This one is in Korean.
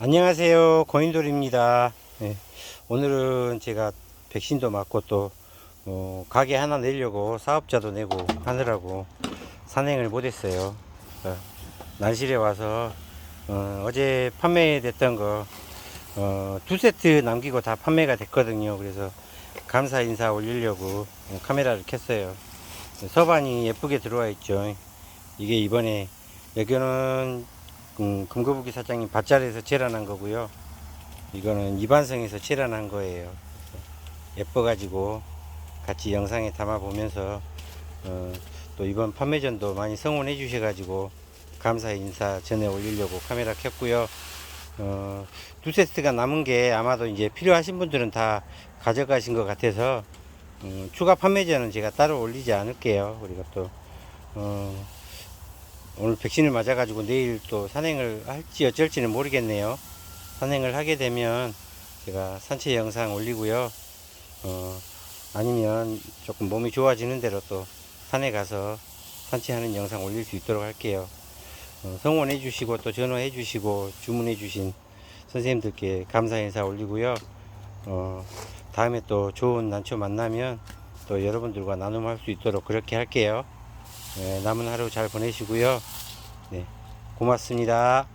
안녕하세요. 고인돌입니다. 네, 오늘은 제가 백신도 맞고 또 어, 가게 하나 내려고 사업자도 내고 하느라고 산행을 못했어요. 어, 난실에 와서 어, 제 판매됐던 거 어, 두 세트 남기고 다 판매가 됐거든요. 그래서 감사 인사 올리려고 카메라를 켰어요. 서반이 예쁘게 들어와 있죠. 이게 이번에 여기는 음, 금거북이 사장님 밭자리에서 재란한 거고요. 이거는 이반성에서 재란한 거예요. 예뻐가지고 같이 영상에 담아 보면서 어, 또 이번 판매전도 많이 성원해 주셔가지고 감사 인사 전해 올리려고 카메라 켰고요. 어, 두 세트가 남은 게 아마도 이제 필요하신 분들은 다 가져가신 것 같아서 음, 추가 판매전은 제가 따로 올리지 않을게요. 그리고 또 어, 오늘 백신을 맞아가지고 내일 또 산행을 할지 어쩔지는 모르겠네요. 산행을 하게 되면 제가 산책 영상 올리고요. 어, 아니면 조금 몸이 좋아지는 대로 또 산에 가서 산책하는 영상 올릴 수 있도록 할게요. 어, 성원해 주시고 또 전화해 주시고 주문해 주신 선생님들께 감사 인사 올리고요. 어, 다음에 또 좋은 난초 만나면 또 여러분들과 나눔할 수 있도록 그렇게 할게요. 네, 남은 하루 잘 보내시고요. 네, 고맙습니다.